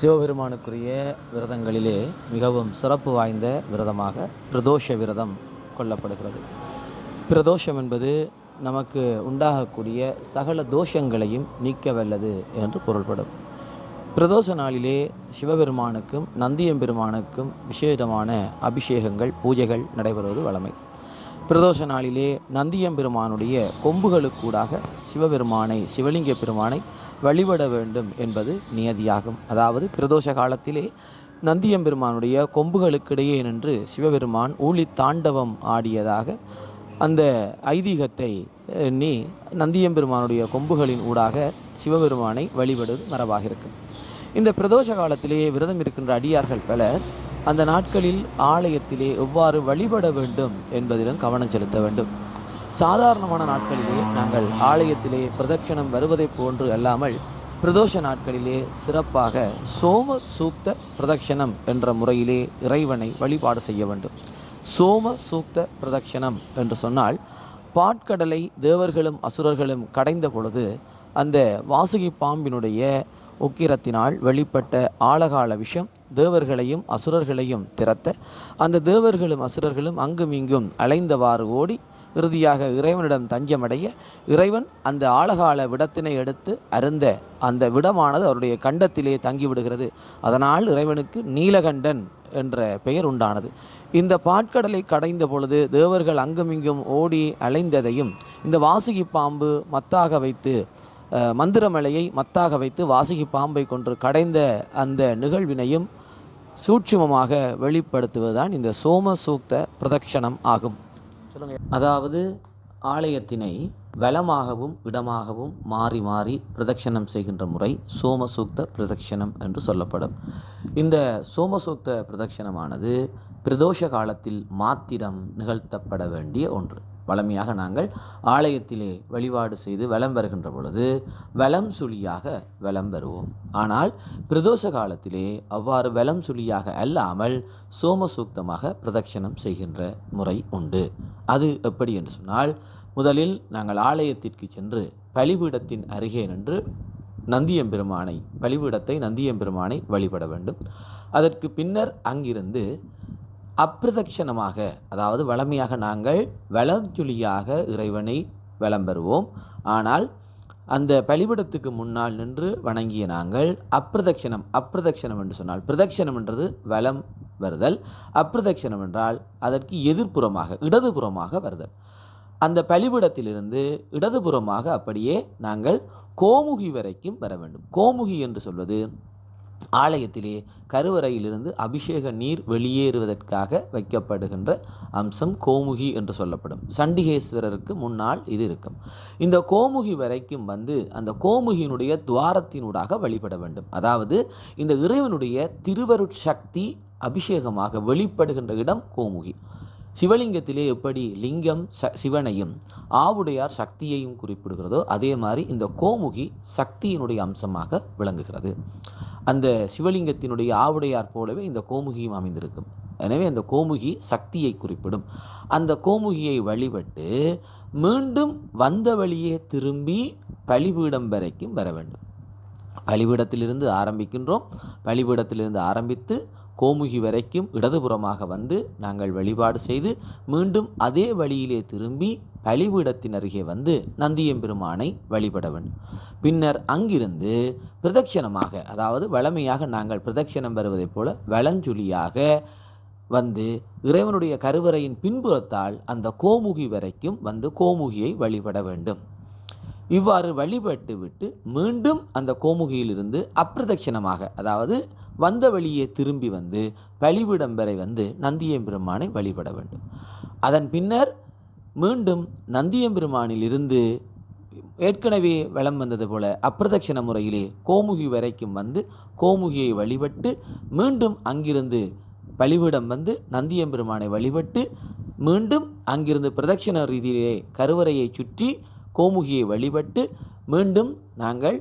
சிவபெருமானுக்குரிய விரதங்களிலே மிகவும் சிறப்பு வாய்ந்த விரதமாக பிரதோஷ விரதம் கொள்ளப்படுகிறது. பிரதோஷம் என்பது நமக்கு உண்டாகக்கூடிய சகல தோஷங்களையும் நீக்க வல்லது என்று பொருள்படும். பிரதோஷ நாளிலே சிவபெருமானுக்கும் நந்தியம்பெருமானுக்கும் விசேஷமான அபிஷேகங்கள் பூஜைகள் நடைபெறுவது வழமை. பிரதோஷ நாளிலே நந்தியம்பெருமானுடைய கொம்புகளுக்கூடாக சிவபெருமானை சிவலிங்க பெருமானை வழிபட வேண்டும் என்பது நியதியாகும். அதாவது பிரதோஷ காலத்திலே நந்தியம்பெருமானுடைய கொம்புகளுக்கிடையே நின்று சிவபெருமான் ஊழி தாண்டவம் ஆடியதாக அந்த ஐதீகத்தை நீ நந்தியம்பெருமானுடைய கொம்புகளின் ஊடாக சிவபெருமானை வழிபடுவது மரபாக இருக்கும் இந்த பிரதோஷ காலத்திலேயே விரதம் இருக்கின்ற அடியார்கள் பலர் அந்த நாட்களில் ஆலயத்திலே எவ்வாறு வழிபட வேண்டும் என்பதிலும் கவனம் செலுத்த வேண்டும். சாதாரணமான நாட்களிலே நாங்கள் ஆலயத்திலே பிரதட்சணம் வருவதைப் போன்று அல்லாமல் பிரதோஷ நாட்களிலே சிறப்பாக சோம சூக்த பிரதட்சணம் என்ற முறையிலே இறைவனை வழிபாடு செய்ய வேண்டும். சோம சூக்த பிரதட்சணம் என்று சொன்னால் பாட்கடலை தேவர்களும் அசுரர்களும் கடைந்த பொழுது அந்த வாசுகி பாம்பினுடைய உக்கிரத்தினால் வெளிப்பட்ட ஆழகால விஷம் தேவர்களையும் அசுரர்களையும் திறத்த அந்த தேவர்களும் அசுரர்களும் அங்கும் இங்கும் அலைந்தவாறு ஓடி இறுதியாக இறைவனிடம் தஞ்சமடைய இறைவன் அந்த ஆழகால விடத்தினை எடுத்து அருந்த அந்த விடமானது அவருடைய கண்டத்திலே தங்கிவிடுகிறது. அதனால் இறைவனுக்கு நீலகண்டன் என்ற பெயர் உண்டானது. இந்த பாட்கடலை கடைந்த பொழுது தேவர்கள் அங்குமிங்கும் ஓடி அலைந்ததையும் இந்த வாசுகி பாம்பு மத்தாக வைத்து மந்திரமலையை மத்தாக வைத்து வாசுகி பாம்பை கொன்று கடைந்த அந்த நிகழ்வினையும் சூட்சுமமாக வெளிப்படுத்துவதுதான் இந்த சோம சூக்த பிரதக்ஷணம் ஆகும். சொல்லுங்கள் அதாவது ஆலயத்தினை வளமாகவும் இடமாகவும் மாறி மாறி பிரதட்சணம் செய்கின்ற முறை சோமசூக்த பிரதட்சணம் என்று சொல்லப்படும். இந்த சோமசூக்த பிரதட்சணமானது பிரதோஷ காலத்தில் மாத்திரம் நிகழ்த்தப்பட வேண்டிய ஒன்று. வளமையாக நாங்கள் ஆலயத்திலே வழிபாடு செய்து வலம் வருகின்ற பொழுது வலம் சுழியாக வலம் வருவோம். ஆனால் பிரதோஷ காலத்திலே அவ்வாறு வலம் சுழியாக அல்லாமல் சோமசூக்தமாக பிரதட்சணம் செய்கின்ற முறை உண்டு. அது எப்படி என்று சொன்னால் முதலில் நாங்கள் ஆலயத்திற்கு சென்று பலிபீடத்தின் அருகே நின்று நந்தியம்பெருமானை பலிபீடத்தை நந்தியம்பெருமானை வழிபட வேண்டும். அதற்கு பின்னர் அங்கிருந்து அப்பிரதட்சணமாக அதாவது வளமையாக நாங்கள் வலஞ்சுழியாக இறைவனை வலம் பெறுவோம். ஆனால் அந்த பலிபீடத்துக்கு முன்னால் நின்று வணங்கிய நாங்கள் அப்பிரதட்சணம் அப்பிரதட்சணம் என்று சொன்னால் பிரதட்சணம் என்றது வலம் வருதல். அப்பிரதட்சணம் என்றால் அதற்கு எதிர்ப்புறமாக இடதுபுறமாக வருதல். அந்த பலிபீடத்திலிருந்து இடதுபுறமாக அப்படியே நாங்கள் கோமுகி வரைக்கும் வர வேண்டும். கோமுகி என்று சொல்வது ஆலயத்திலே கருவறையிலிருந்து அபிஷேக நீர் வெளியேறுவதற்காக வைக்கப்படுகின்ற அம்சம் கோமுகி என்று சொல்லப்படும். சண்டிகேஸ்வரருக்கு முன்னால் இது இருக்கும். இந்த கோமுகி வரைக்கும் வந்து அந்த கோமுகியினுடைய துவாரத்தினூடாக வழிபட வேண்டும். அதாவது இந்த இறைவனுடைய திருவருட்சக்தி அபிஷேகமாக வெளிப்படுகின்ற இடம் கோமுகி. சிவலிங்கத்திலே எப்படி லிங்கம் ச சிவனையும் ஆவுடையார் சக்தியையும் குறிப்பிடுகிறதோ அதே மாதிரி இந்த கோமுகி சக்தியினுடைய அம்சமாக விளங்குகிறது. அந்த சிவலிங்கத்தினுடைய ஆவுடையார் போலவே இந்த கோமுகியும் அமைந்திருக்கும். எனவே அந்த கோமுகி சக்தியை குறிப்பிடும். அந்த கோமுகியை வழிபட்டு மீண்டும் வந்த வழியே திரும்பி பலிபீடம் வரைக்கும் வர வேண்டும். பலிபீடத்திலிருந்து ஆரம்பிக்கின்றோம். பலிபீடத்திலிருந்து ஆரம்பித்து கோமுகி வரைக்கும் இடதுபுறமாக வந்து நாங்கள் வழிபாடு செய்து மீண்டும் அதே வழியிலே திரும்பி பலிபீடத்தின் அருகே வந்து நந்தியம்பெருமானை வழிபட வேண்டும். பின்னர் அங்கிருந்து பிரதட்சணமாக அதாவது வளமையாக நாங்கள் பிரதட்சணம் வருவதைப் போல வளஞ்சொலியாக வந்து இறைவனுடைய கருவறையின் பின்புறத்தால் அந்த கோமுகி வரைக்கும் வந்து கோமுகியை வழிபட வேண்டும். இவ்வாறு வழிபட்டு விட்டு மீண்டும் அந்த கோமுகியிலிருந்து அப்பிரதட்சிணமாக அதாவது வந்த வழியே திரும்பி வந்து பலிபீடம் வரை வந்து நந்தியம்பெருமானை வழிபட வேண்டும். அதன் பின்னர் மீண்டும் நந்தியம்பெருமானில் இருந்து ஏற்கனவே வளம் வந்தது போல அப்பிரதட்சிண முறையிலே கோமுகி வரைக்கும் வந்து கோமுகியை வழிபட்டு மீண்டும் அங்கிருந்து பலிபீடம் வந்து நந்தியம்பெருமானை வழிபட்டு மீண்டும் அங்கிருந்து பிரதட்சண ரீதியிலே கருவறையை சுற்றி கோமுகியை வழிபட்டு மீண்டும் நாங்கள்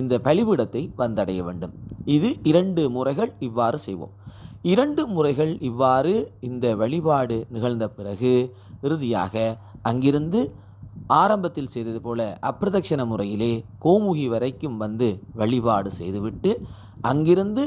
இந்த பலிபீடத்தை வந்தடைய வேண்டும். இது இரண்டு முறைகள் இவ்வாறு செய்வோம். இரண்டு முறைகள் இவ்வாறு இந்த வழிபாடு நிகழ்ந்த பிறகு இறுதியாக அங்கிருந்து ஆரம்பத்தில் செய்தது போல அப்பிரதட்சண முறையிலே கோமுகி வரைக்கும் வந்து வழிபாடு செய்துவிட்டு அங்கிருந்து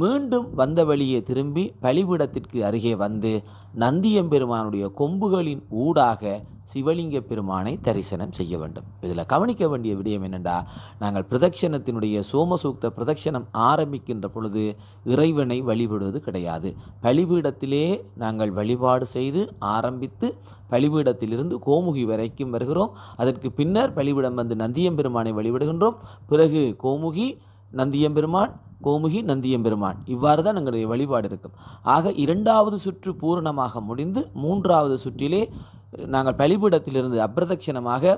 மீண்டும் வந்த வழியே திரும்பி பலிபீடத்திற்கு அருகே வந்து நந்தியம்பெருமானுடைய கொம்புகளின் ஊடாக சிவலிங்க பெருமானை தரிசனம் செய்ய வேண்டும். இதில் கவனிக்க வேண்டிய விடயம் என்னென்றா நாங்கள் பிரதட்சணத்தினுடைய சோமசூக்த பிரதட்சணம் ஆரம்பிக்கின்ற பொழுது இறைவனை வழிபடுவது கிடையாது. பலிபீடத்திலே நாங்கள் வழிபாடு செய்து ஆரம்பித்து பலிபீடத்திலிருந்து கோமுகி வரைக்கும் வருகிறோம். அதற்கு பின்னர் பலிபீடம் வந்து நந்தியம்பெருமானை வழிபடுகின்றோம். பிறகு கோமுகி நந்தியம்பெருமான் கோமுகி நந்தியம்பெருமான். இவ்வாறு தான் எங்களுடைய வழிபாடு இருக்கும். ஆக இரண்டாவது சுற்று பூரணமாக முடிந்து மூன்றாவது சுற்றிலே நாங்கள் பலிபீடத்திலிருந்து அப்பிரதட்சிணமாக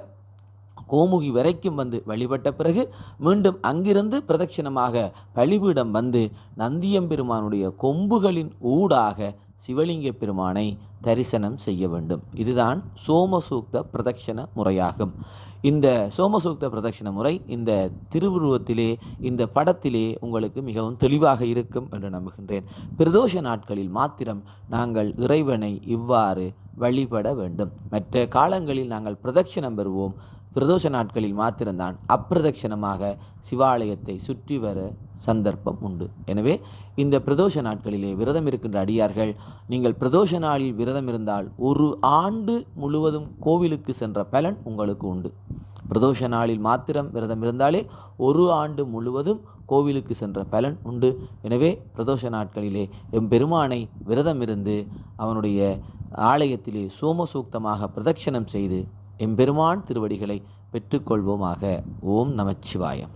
கோமுகி வரைக்கும் வந்து வழிபட்ட பிறகு மீண்டும் அங்கிருந்து பிரதட்சிணமாக பலிபீடம் வந்து நந்தியம்பெருமானுடைய கொம்புகளின் ஊடாக சிவலிங்க பெருமானை தரிசனம் செய்ய வேண்டும். இதுதான் சோமசூக்த பிரதட்சண முறையாகும். இந்த சோமசூக்த பிரதட்சண முறை இந்த திருவுருவத்திலே இந்த படத்திலே உங்களுக்கு மிகவும் தெளிவாக இருக்கும் என்று நம்புகின்றேன். பிரதோஷ நாட்களில் மாத்திரம் நாங்கள் இறைவனை இவ்வாறு வழிபட வேண்டும். மற்ற காலங்களில் நாங்கள் பிரதட்சணம் பெறுவோம். பிரதோஷ நாட்களில் மாத்திரம்தான் அப்பிரதட்சணமாக சிவாலயத்தை சுற்றி வர சந்தர்ப்பம் உண்டு. எனவே இந்த பிரதோஷ நாட்களிலே விரதம் இருக்கின்ற அடியார்கள் நீங்கள் பிரதோஷ நாளில் விரதம் இருந்தால் ஒரு ஆண்டு முழுவதும் கோவிலுக்கு சென்ற பலன் உங்களுக்கு உண்டு. பிரதோஷ நாளில் மாத்திரம் விரதம் இருந்தாலே ஒரு ஆண்டு முழுவதும் கோவிலுக்கு சென்ற பலன் உண்டு. எனவே பிரதோஷ நாட்களிலே எம்பெருமானை விரதம் இருந்து அவனுடைய ஆலயத்திலே சோமசூக்தமாக பிரதட்சணம் செய்து எம்பெருமான் திருவடிகளை பெற்றுக்கொள்வோமாக. ஓம் நமச்சிவாயம்.